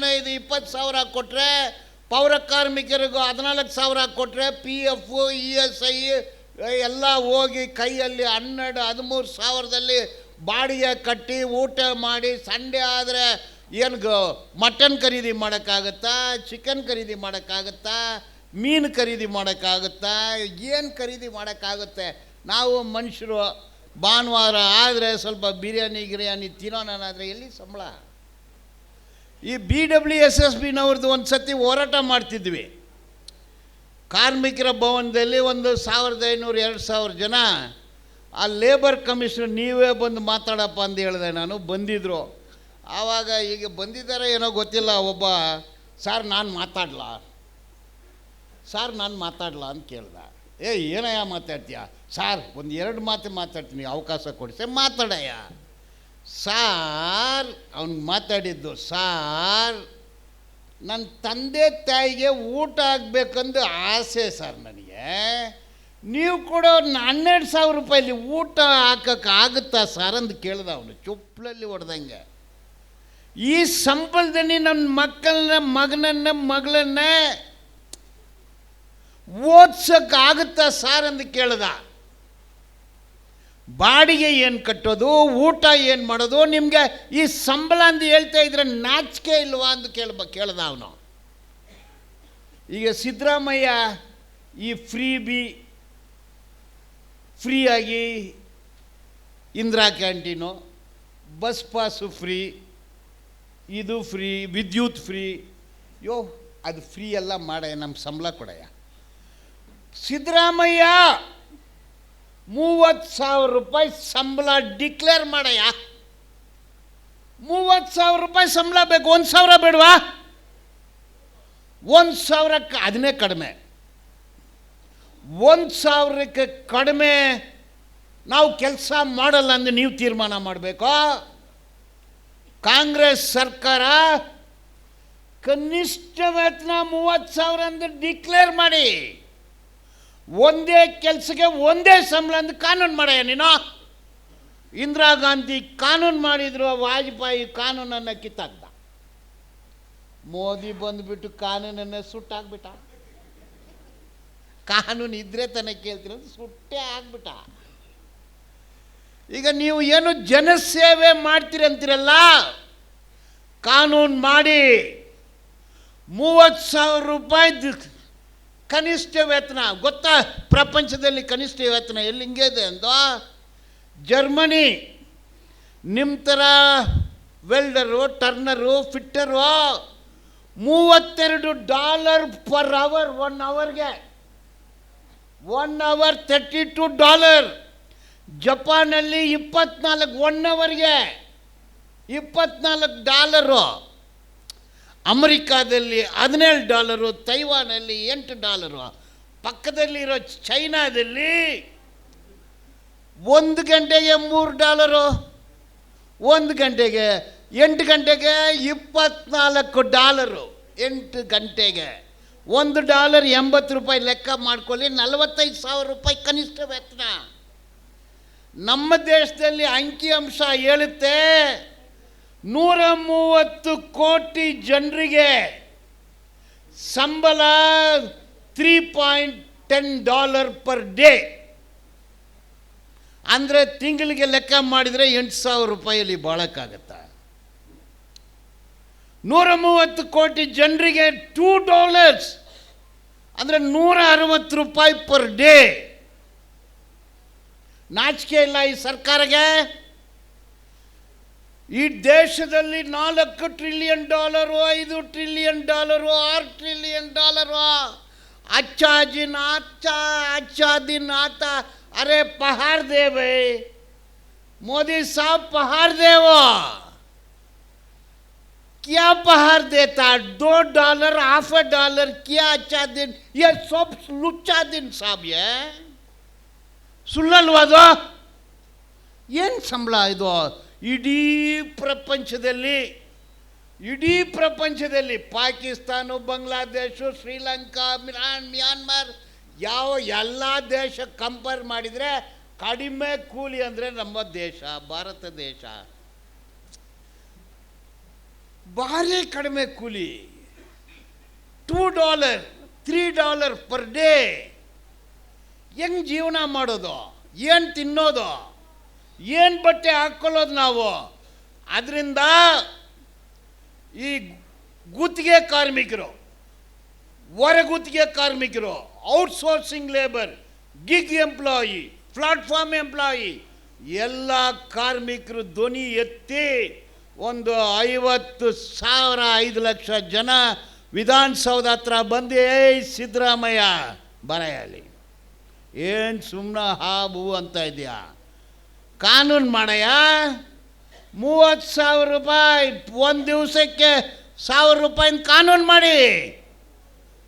ಹದಿನೈದು, ಇಪ್ಪತ್ತು ಸಾವಿರ ಕೊಟ್ಟರೆ ಪೌರ ಕಾರ್ಮಿಕರಿಗೂ ಹದಿನಾಲ್ಕು ಸಾವಿರ ಕೊಟ್ಟರೆ P F E S I ಎಲ್ಲ ಹೋಗಿ ಕೈಯಲ್ಲಿ ಹನ್ನೆರಡು, ಹದಿಮೂರು ಸಾವಿರದಲ್ಲಿ ಬಾಡಿಗೆ ಕಟ್ಟಿ ಊಟ ಮಾಡಿ ಸಂಡೇ ಆದರೆ ಏನು ಮಟನ್ ಖರೀದಿ ಮಾಡೋಕ್ಕಾಗತ್ತಾ ಚಿಕನ್ ಖರೀದಿ ಮಾಡೋಕ್ಕಾಗುತ್ತಾ, ಮೀನು ಖರೀದಿ ಮಾಡೋಕ್ಕಾಗುತ್ತಾ, ಏನು ಖರೀದಿ ಮಾಡೋಕ್ಕಾಗುತ್ತೆ? ನಾವು ಮನುಷ್ಯರು ಭಾನುವಾರ ಆದರೆ ಸ್ವಲ್ಪ ಬಿರಿಯಾನಿ, ಗಿರಿಯಾನಿ ತಿನ್ನೋಣಾದ್ರೆ ಎಲ್ಲಿ ಸಂಬಳ? ಈ ಬಿ ಡಬ್ಲ್ಯೂ ಎಸ್ ಎಸ್ ಬಿನವ್ರದ್ದು ಒಂದು ಸತಿ ಹೋರಾಟ ಮಾಡ್ತಿದ್ವಿ. ಕಾರ್ಮಿಕರ ಭವನದಲ್ಲಿ ಒಂದು ಸಾವಿರದ ಐನೂರು ಎರಡು ಸಾವಿರ ಜನ, ಆ ಲೇಬರ್ ಕಮಿಷನ್ ನೀವೇ ಬಂದು ಮಾತಾಡಪ್ಪ ಅಂತ ಹೇಳಿದೆ ನಾನು ಬಂದಿದ್ದರು ಆವಾಗ ಈಗ ಬಂದಿದ್ದಾರೆ ಏನೋ ಗೊತ್ತಿಲ್ಲ, ಒಬ್ಬ, ಸರ್ ನಾನು ಮಾತಾಡಲ? ಸರ್ ನಾನು ಮಾತಾಡಲ? ಅಂತ ಕೇಳ್ದ. ಏ ಏನಯ್ಯ ಮಾತಾಡ್ತೀಯ? ಸಾರ್, ಒಂದು ಎರಡು ಮಾತು ಮಾತಾಡ್ತೀನಿ, ಅವಕಾಶ ಕೊಡಿ ಸರ್ ಮಾತಾಡಯ್ಯ. ಸಾರ್, ಅವ್ನು ಮಾತಾಡಿದ್ದು ಸಾರ್ ನನ್ನ ತಂದೆ ತಾಯಿಗೆ ಊಟ ಆಗಬೇಕಂದು ಆಸೆ ಸರ್ ನನಗೆ. ನೀವು ಕೂಡ ಹನ್ನೆರಡು ಸಾವಿರ ರೂಪಾಯಿಲಿ ಊಟ ಹಾಕೋಕ್ಕಾಗುತ್ತಾ ಸರ್ ಅಂತ ಕೇಳ್ದ ಅವನು ಚುಪ್ಪಲಲ್ಲಿ ಹೊಡೆದಂಗೆ ಈ ಸಂಬಳದಲ್ಲಿ ನನ್ನ ಮಕ್ಕಳನ್ನ, ಮಗನನ್ನ, ಮಗಳನ್ನ ಓದ್ಸೋಕ್ಕಾಗುತ್ತಾ ಸಾರ್ ಅಂತ ಕೇಳ್ದ. ಬಾಡಿಗೆ ಏನು ಕಟ್ಟೋದು, ಊಟ ಏನು ಮಾಡೋದು, ನಿಮಗೆ ಈ ಸಂಬಳ ಅಂತ ಹೇಳ್ತಾ ಇದ್ರೆ ನಾಚಿಕೆ ಇಲ್ವಾ ಅಂತ ಕೇಳ್ಬ, ಕೇಳ್ದ ಅವನು. ಈಗ ಸಿದ್ದರಾಮಯ್ಯ ಈ ಫ್ರೀ ಬಿ ಫ್ರೀಯಾಗಿ Indira canteen, bus pass free, ಇದು ಫ್ರೀ, ವಿದ್ಯುತ್ ಫ್ರೀ, ಯೋ, ಅದು ಫ್ರೀ ಎಲ್ಲ ಮಾಡಯ್ಯ ನಮ್ಮ ಸಂಬಳ ಕೊಡಯ್ಯ. ಸಿದ್ದರಾಮಯ್ಯ! ಮೂವತ್ತು ಸಾವಿರ ರೂಪಾಯಿ ಸಂಬಳ ಡಿಕ್ಲೇರ್ ಮಾಡಯ್ಯ. ಮೂವತ್ತು ಸಾವಿರ ರೂಪಾಯಿ ಸಂಬಳ ಬೇಕು, ಒಂದು ಸಾವಿರ ಬೇಡವಾ? ಒಂದು ಸಾವಿರಕ್ಕೆ ಅದನ್ನೇ ಕಡಿಮೆ. ಒಂದು ಸಾವಿರಕ್ಕೆ ಕಡಿಮೆ ನಾವು ಕೆಲಸ ಮಾಡಲ್ಲ ಅಂದ್ರೆ ನೀವು ತೀರ್ಮಾನ ಮಾಡಬೇಕು? ಕಾಂಗ್ರೆಸ್ ಸರ್ಕಾರ ಕನಿಷ್ಠ ವೇತನ ಮೂವತ್ತು ಸಾವಿರ ಅಂದ್ರೆ ಡಿಕ್ಲೇರ್ ಮಾಡಿ. ಒಂದೇ ಕೆಲಸಕ್ಕೆ ಒಂದೇ ಸಂಬಳ ಅಂತ ಕಾನೂನು ಮಾಡಯ್ಯ ನೀನು. ಇಂದಿರಾ ಗಾಂಧಿ ಕಾನೂನು ಮಾಡಿದ್ರು, ವಾಜಪೇಯಿ ಕಾನೂನನ್ನು ಕಿತ್ತಾಕ್ದ. ಮೋದಿ ಬಂದುಬಿಟ್ಟು ಕಾನೂನನ್ನು ಸುಟ್ಟಾಕ್ಬಿಟ್ಟ. ಕಾನೂನು ಇದ್ರೆ ತಾನೇ ಕೇಳ್ತೀರ ಸುಟ್ಟೇ ಆಗ್ಬಿಟ್ಟ. ಈಗ ನೀವು ಏನು ಜನಸೇವೆ ಮಾಡ್ತೀರಿ ಅಂತೀರಲ್ಲ? ಕಾನೂನು ಮಾಡಿ ಮೂವತ್ತು ಸಾವಿರ ರೂಪಾಯಿ ಕನಿಷ್ಠ ವೇತನ. ಗೊತ್ತಾ? ಪ್ರಪಂಚದಲ್ಲಿ ಕನಿಷ್ಠ ವೇತನ ಎಲ್ಲಿ ಹಿಂಗೆ ಇದೆ ಅಂದೋ ಜರ್ಮನಿ. ನಿಮ್ಮ ಥರ ವೆಲ್ಡರು, ಟರ್ನರು, ಫಿಟ್ಟರು ಮೂವತ್ತೆರಡು ಡಾಲರ್ ಪರ್ ಅವರ್, ಒನ್ ಅವರ್ಗೆ. One hour thirty two dollar. ಜಪಾನಲ್ಲಿ ಇಪ್ಪತ್ನಾಲ್ಕು, ಒನ್ ಅವರ್ಗೆ. ಇಪ್ಪತ್ನಾಲ್ಕು ಡಾಲರು. ಅಮೆರಿಕಾದಲ್ಲಿ ಹದಿನೇಳು ಡಾಲರು, ತೈವಾನಲ್ಲಿ ಎಂಟು ಡಾಲರು. ಪಕ್ಕದಲ್ಲಿರೋ ಚೈನಾದಲ್ಲಿ ಒಂದು ಗಂಟೆಗೆ ಮೂರು ಡಾಲರು, ಒಂದು ಗಂಟೆಗೆ ಎಂಟು ಗಂಟೆಗೆ ಇಪ್ಪತ್ನಾಲ್ಕು ಡಾಲರು. ಎಂಟು ಗಂಟೆಗೆ ಒಂದು ಡಾಲರ್ ಎಂಬತ್ತು ರೂಪಾಯಿ ಲೆಕ್ಕ ಮಾಡ್ಕೊಳ್ಳಿ, ನಲವತ್ತೈದು ಸಾವಿರ ರೂಪಾಯಿ ಕನಿಷ್ಠ ವೇತನ. ನಮ್ಮ ದೇಶದಲ್ಲಿ ಅಂಕಿಅಂಶ ಹೇಳುತ್ತೆ ನೂರ ಮೂವತ್ತು ಕೋಟಿ ಜನರಿಗೆ ಸಂಬಳ three point ten dollar per day ಅಂದರೆ ತಿಂಗಳಿಗೆ ಲೆಕ್ಕ ಮಾಡಿದರೆ ಎಂಟು ಸಾವಿರ ರೂಪಾಯಲ್ಲಿ ಬಾಳಕ್ಕಾಗತ್ತ? ನೂರ ಮೂವತ್ತು ಕೋಟಿ ಜನರಿಗೆ ಟೂ ಡಾಲರ್ಸ್ ಅಂದರೆ ನೂರ ಅರವತ್ತು ರೂಪಾಯಿ ಪರ್ ಡೇ ನಾಚಿಕೆ ಇಲ್ಲ ಈ ಸರ್ಕಾರಕ್ಕೆ. ಈ ದೇಶದಲ್ಲಿ ನಾಲ್ಕು ಟ್ರಿಲಿಯನ್ ಡಾಲರು ಐದು ಟ್ರಿಲಿಯನ್ ಡಾಲರು ಆರು ಟ್ರಿಲಿಯನ್ ಡಾಲರು अच्छा दिन अच्छा अच्छा दिन आता अरे पहाड़ दे भाई मोदी साहब पहाड़ दे वो क्या पहाड़ देता दो डॉलर हाफ ए डॉलर क्या अच्छा दिन ये सब लुच्चा दिन साहब ये ಸುಳ್ಳಲ್ವಾ ಅದು ಏನು ಸಂಬಳ ಇದು ಇಡೀ ಪ್ರಪಂಚದಲ್ಲಿ ಇಡೀ ಪ್ರಪಂಚದಲ್ಲಿ ಪಾಕಿಸ್ತಾನ, ಬಾಂಗ್ಲಾದೇಶ, ಶ್ರೀಲಂಕಾ ಮಿರಾನ್ ಮ್ಯಾನ್ಮಾರ್, ಯಾವ ಎಲ್ಲ ದೇಶ ಕಂಪೇರ್ ಮಾಡಿದರೆ ಕಡಿಮೆ ಕೂಲಿ ಅಂದರೆ ನಮ್ಮ ದೇಶ, ಭಾರತ ದೇಶ. ಭಾರಿ ಕಡಿಮೆ ಕೂಲಿ. Two dollar three dollar per day ಹೆಂಗೆ ಜೀವನ ಮಾಡೋದು? ಏನು ತಿನ್ನೋದು? ಏನು ಬಟ್ಟೆ ಹಾಕ್ಕೊಳ್ಳೋದು ನಾವು? ಅದರಿಂದ ಈ ಗುತ್ತಿಗೆ ಕಾರ್ಮಿಕರು ಹೊರಗುತ್ತಿಗೆ ಕಾರ್ಮಿಕರು outsourcing labour gig employee platform employee ಎಲ್ಲ ಕಾರ್ಮಿಕರು ಧ್ವನಿ ಎತ್ತಿ ಒಂದು ಐವತ್ತು ಸಾವಿರ, ಐದು ಲಕ್ಷ ಜನ ವಿಧಾನಸೌಧ ಹತ್ರ ಬಂದು, ಏಯ್ ಸಿದ್ದರಾಮಯ್ಯ ಬರೆಯಲಿ ಏನು ಸುಮ್ಮನೆ ಹಾಬು ಅಂತ ಇದೆಯಾ? ಕಾನೂನು ಮಾಡಯ್ಯ? ಮೂವತ್ತು ಸಾವಿರ ರೂಪಾಯಿ, ಒಂದು ದಿವಸಕ್ಕೆ ಸಾವಿರ ರೂಪಾಯಿನ ಕಾನೂನು ಮಾಡಿ.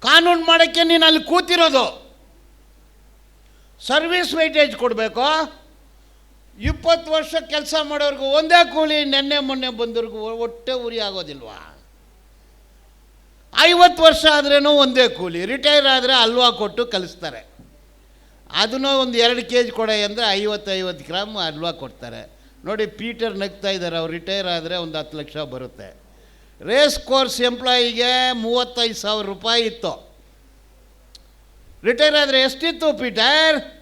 ಕಾನೂನು ಮಾಡೋಕ್ಕೆ ನೀನು ಅಲ್ಲಿ ಕೂತಿರೋದು. ಸರ್ವಿಸ್ ವೈಟೇಜ್ ಕೊಡಬೇಕು. ಇಪ್ಪತ್ತು ವರ್ಷ ಕೆಲಸ ಮಾಡೋರ್ಗು ಒಂದೇ ಕೂಲಿ, ನೆನ್ನೆ, ಮೊನ್ನೆ ಬಂದವ್ರಿಗೂ ಒಟ್ಟೆ ಉರಿ ಆಗೋದಿಲ್ವಾ? ಐವತ್ತು ವರ್ಷ ಆದ್ರೇನು ಒಂದೇ ಕೂಲಿ, ರಿಟೈರ್ ಆದರೆ ಅಲ್ವಾ ಕೊಟ್ಟು ಕಲಿಸ್ತಾರೆ. ಅದನ್ನು ಒಂದು ಎರಡು ಕೆ ಜಿ ಕೊಡೆ ಅಂದರೆ ಐವತ್ತು ಐವತ್ತು ಗ್ರಾಮ್ ಹಲ್ವಾ ಕೊಡ್ತಾರೆ. ನೋಡಿ, ಪೀಟರ್ ನಗ್ತಾ ಇದ್ದಾರೆ, ಅವ್ರು ರಿಟೈರ್ ಆದರೆ ಒಂದು ಹತ್ತು ಲಕ್ಷ ಬರುತ್ತೆ. ರೇಸ್ ಕೋರ್ಸ್ ಎಂಪ್ಲಾಯಿಗೆ ಮೂವತ್ತೈದು ಸಾವಿರ ರೂಪಾಯಿ ಇತ್ತು. ರಿಟೈರ್ ಆದರೆ ಎಷ್ಟಿತ್ತು ಪೀಟರ್?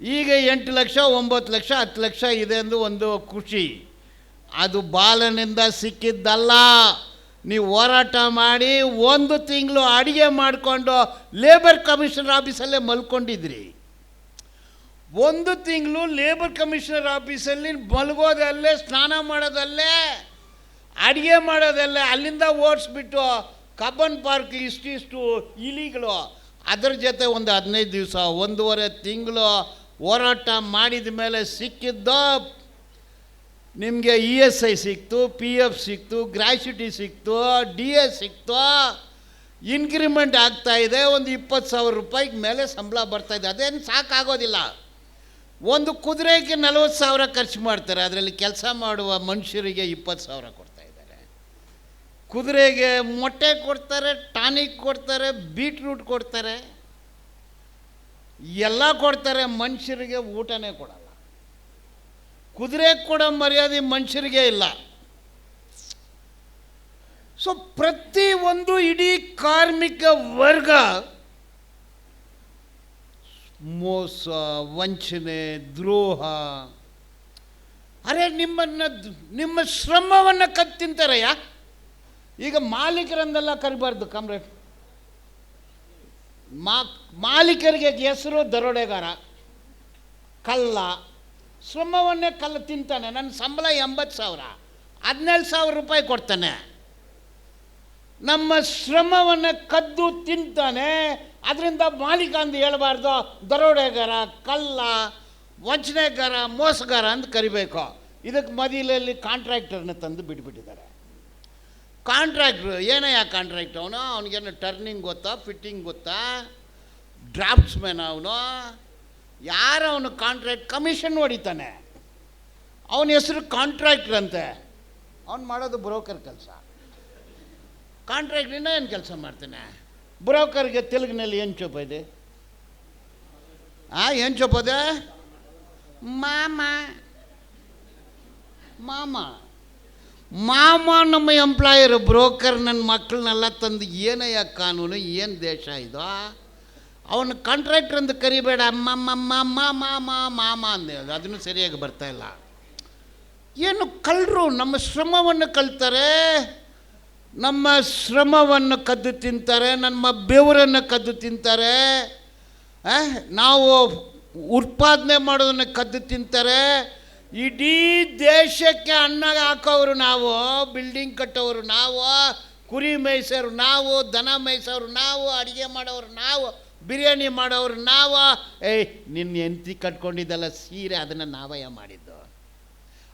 ಈಗ ಎಂಟು ಲಕ್ಷ, ಒಂಬತ್ತು ಲಕ್ಷ, ಹತ್ತು ಲಕ್ಷ ಇದೆ ಎಂದು ಒಂದು ಖುಷಿ. ಅದು ಬಾಲನಿಂದ ಸಿಕ್ಕಿದ್ದಲ್ಲ. ನೀವು ಹೋರಾಟ ಮಾಡಿ ಒಂದು ತಿಂಗಳು ಅಡುಗೆ ಮಾಡಿಕೊಂಡು ಲೇಬರ್ ಕಮಿಷನರ್ ಆಫೀಸಲ್ಲೇ ಮಲ್ಕೊಂಡಿದ್ರಿ. ಒಂದು ತಿಂಗಳು ಲೇಬರ್ ಕಮಿಷನರ್ ಆಫೀಸಲ್ಲಿ ಮಲಗೋದಲ್ಲೇ, ಸ್ನಾನ ಮಾಡೋದಲ್ಲೇ, ಅಡುಗೆ ಮಾಡೋದಲ್ಲೇ, ಅಲ್ಲಿಂದ ಓಡಿಸ್ಬಿಟ್ಟು ಕಬ್ಬನ್ ಪಾರ್ಕ್ ಇಷ್ಟಿಷ್ಟು ಇಲಿಗಳು. ಅದರ ಜೊತೆ ಒಂದು ಹದಿನೈದು ದಿವಸ, ಒಂದೂವರೆ ತಿಂಗಳು ಹೋರಾಟ ಮಾಡಿದ ಮೇಲೆ ಸಿಕ್ಕಿದ್ದು, ನಿಮಗೆ ಇ ಎಸ್ ಐ ಸಿಕ್ತು, ಪಿ ಎಫ್ ಸಿಕ್ತು ಗ್ರ್ಯಾಚ್ಯುಟಿ ಸಿಕ್ತು, ಡಿ ಎ ಸಿಕ್ತು. ಇನ್ಕ್ರಿಮೆಂಟ್ ಆಗ್ತಾ ಇದೆ, ಒಂದು ಇಪ್ಪತ್ತು ಸಾವಿರ ರೂಪಾಯಿಗೆ ಮೇಲೆ ಸಂಬಳ ಬರ್ತಾ ಇದೆ. ಅದೇನು ಸಾಕಾಗೋದಿಲ್ಲ. ಒಂದು ಕುದುರೆಗೆ ನಲವತ್ತು ಸಾವಿರ ಖರ್ಚು ಮಾಡ್ತಾರೆ, ಅದರಲ್ಲಿ ಕೆಲಸ ಮಾಡುವ ಮನುಷ್ಯರಿಗೆ ಇಪ್ಪತ್ತು ಸಾವಿರ ಕೊಡ್ತಾ ಇದ್ದಾರೆ. ಕುದುರೆಗೆ ಮೊಟ್ಟೆ ಕೊಡ್ತಾರೆ, ಟಾನಿಕ್ ಕೊಡ್ತಾರೆ, ಬೀಟ್ರೂಟ್ ಕೊಡ್ತಾರೆ, ಎಲ್ಲ ಕೊಡ್ತಾರೆ, ಮನುಷ್ಯರಿಗೆ ಊಟನೇ ಕೊಡಲ್ಲ. ಕುದುರೆ ಕೂಡ ಮರ್ಯಾದೆ ಮನುಷ್ಯರಿಗೆ ಇಲ್ಲ. ಸೊ ಪ್ರತಿ ಒಂದು ಇಡೀ ಕಾರ್ಮಿಕ ವರ್ಗ ಮೋಸ, ವಂಚನೆ, ದ್ರೋಹ. ಅರೆ, ನಿಮ್ಮನ್ನು ನಿಮ್ಮ ಶ್ರಮವನ್ನು ಕತ್ತಿಂತಾರಯ್ಯ ಈಗ ಮಾಲೀಕರಂದೆಲ್ಲ ಕರಿಬಾರ್ದು, ಕಾಮ್ರೇಡ್. ಮಾ, ಮಾಲೀಕರಿಗೆ ಹೆಸರು ದರೋಡೆಗಾರ, ಕಲ್ಲ. ಶ್ರಮವನ್ನೇ ಕಲ್ಲು ತಿಂತಾನೆ, ನನ್ನ ಸಂಬಳ ಎಂಬತ್ತು ಸಾವಿರ ಹದಿನೇಳು ಸಾವಿರ ರೂಪಾಯಿ ಕೊಡ್ತಾನೆ. ನಮ್ಮ ಶ್ರಮವನ್ನು ಕದ್ದು ತಿಂತಾನೆ ಅದರಿಂದ ಮಾಲೀಕ ಅಂತ ಹೇಳಬಾರ್ದು, ದರೋಡೆಗಾರ ಕಲ್ಲ ವಂಚನೆಗಾರ, ಮೋಸಗಾರ ಅಂತ ಕರಿಬೇಕು. ಇದಕ್ಕೆ ಮದಿಲಲ್ಲಿ ಕಾಂಟ್ರಾಕ್ಟರ್ನ ತಂದು ಬಿಟ್ಬಿಟ್ಟಿದ್ದಾರೆ. ಕಾಂಟ್ರಾಕ್ಟ್ರು ಆ ಕಾಂಟ್ರಾಕ್ಟ್ ಅವನು? ಅವನಿಗೇನು ಟರ್ನಿಂಗ್ ಗೊತ್ತಾ, ಫಿಟ್ಟಿಂಗ್ ಗೊತ್ತಾ? ಡ್ರಾಫ್ಟ್ಸ್ಮ್ಯಾನ್ ಅವನು? ಯಾರು ಅವನು ಕಾಂಟ್ರಾಕ್ಟ್? ಕಮಿಷನ್ ಹೊಡಿತಾನೆ. ಅವನ ಹೆಸರು ಕಾಂಟ್ರಾಕ್ಟ್ರ್ ಅಂತೆ. ಅವ್ನು ಮಾಡೋದು ಬ್ರೋಕರ್ ಕೆಲಸ. ಕಾಂಟ್ರಾಕ್ಟ್ರಿನ ಏನು ಕೆಲಸ ಮಾಡ್ತಾನೆ? ಬ್ರೋಕರ್ಗೆ ತೆಲುಗಿನಲ್ಲಿ ಏನು ಚೊಪ್ಪ ಇದೆ? ಆ, ಏನು ಚೊಪ್ಪದೆ ಮಾಮ. ಮಾಮ. ಮಾಮ ನಮ್ಮ ಎಂಪ್ಲಾಯರು, ಬ್ರೋಕರ್ ನನ್ನ ಮಕ್ಕಳನ್ನೆಲ್ಲ ತಂದು ಏನಯ್ಯ ಕಾನೂನು, ಏನು ದೇಶ ಇದೋ? ಅವನು ಕಾಂಟ್ರಾಕ್ಟರ್ ಅಂತ ಕರಿಬೇಡ. ಅಮ್ಮ ಮಾಮ ಮಾಮ ಮಾಮ ಅಂದ ಅದನ್ನು ಸರಿಯಾಗಿ ಬರ್ತಾ ಇಲ್ಲ. ಏನು ಕಳ್ಳರು ನಮ್ಮ ಶ್ರಮವನ್ನು ಕಳ್ತಾರೆ ನಮ್ಮ ಶ್ರಮವನ್ನು ಕದ್ದು ತಿಂತಾರೆ, ನಮ್ಮ ಬೆವರನ್ನು ಕದ್ದು ತಿಂತಾರೆ ನಾವು ಉತ್ಪಾದನೆ ಮಾಡೋದನ್ನು ಕದ್ದು ತಿಂತಾರೆ. ಇಡೀ ದೇಶಕ್ಕೆ ಅನ್ನ ಹಾಕೋರು ನಾವು ಬಿಲ್ಡಿಂಗ್ ಕಟ್ಟೋರು ನಾವು, ಕುರಿ ಮೇಯಿಸೋರು ನಾವು, ದನ ಮೇಯಿಸೋರು ನಾವು, ಅಡುಗೆ ಮಾಡೋರು ನಾವು, ಬಿರಿಯಾನಿ ಮಾಡೋರು ನಾವು. ಏಯ್, ನಿನ್ನ ಎಂತಿ ಕಟ್ಕೊಂಡಿದ್ದಲ್ಲ ಸೀರೆ, ಅದನ್ನು ನಾವಯ್ಯ ಮಾಡಿದ್ದು.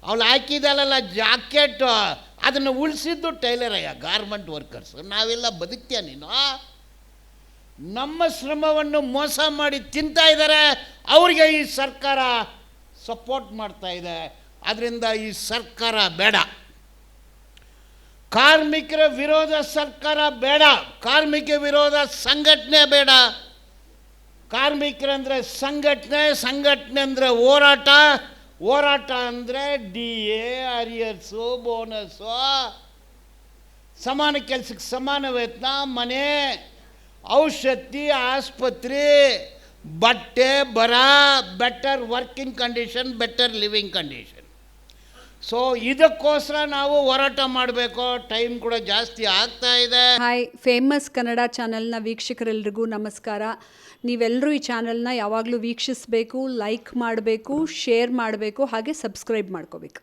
ಅವಳು ಹಾಕಿದಲ್ಲ ಜಾಕೆಟು ಅದನ್ನು ಉಳಿಸಿದ್ದು ಟೈಲರಯ್ಯ ಗಾರ್ಮೆಂಟ್ ವರ್ಕರ್ಸ್ ನಾವೆಲ್ಲ ಬದುಕ್ತೀಯ ನೀನು? ನಮ್ಮ ಶ್ರಮವನ್ನು ಮೋಸ ಮಾಡಿ ತಿಂತಾ ಇದ್ದಾರೆ. ಅವ್ರಿಗೆ ಈ ಸರ್ಕಾರ ಸಪೋರ್ಟ್ ಮಾಡ್ತಾ ಇದೆ. ಅದರಿಂದ ಈ ಸರ್ಕಾರ ಬೇಡ. ಕಾರ್ಮಿಕರ ವಿರೋಧ ಸರ್ಕಾರ ಬೇಡ. ಕಾರ್ಮಿಕ ವಿರೋಧ ಸಂಘಟನೆ ಬೇಡ. ಕಾರ್ಮಿಕರಂದರೆ ಸಂಘಟನೆ ಸಂಘಟನೆ ಅಂದರೆ ಹೋರಾಟ. ಹೋರಾಟ ಅಂದರೆ ಡಿ ಎ, ಅರಿಯರ್ಸು, ಬೋನಸ್ಸು. ಸಮಾನ ಕೆಲಸಕ್ಕೆ ಸಮಾನ ವೇತನ, ಮನೆ, ಔಷಧಿ, ಆಸ್ಪತ್ರೆ, ಬಟ್ಟೆ, ಬರ better working condition better living condition so ಇದಕ್ಕೋಸ್ಕರ ನಾವು ಹೋರಾಟ ಮಾಡಬೇಕು. ಟೈಮ್ ಕೂಡ ಜಾಸ್ತಿ ಆಗ್ತಾ ಇದೆ. ಹಾಯ್ ಫೇಮಸ್ ಕನ್ನಡ ಚಾನೆಲ್ನ ವೀಕ್ಷಕರೆಲ್ರಿಗೂ ನಮಸ್ಕಾರ. ನೀವೆಲ್ಲರೂ ಈ ಚಾನಲ್ನ ಯಾವಾಗಲೂ ವೀಕ್ಷಿಸಬೇಕು ಲೈಕ್ ಮಾಡಬೇಕು ಶೇರ್ ಮಾಡಬೇಕು ಹಾಗೆ ಸಬ್ಸ್ಕ್ರೈಬ್ ಮಾಡ್ಕೋಬೇಕು.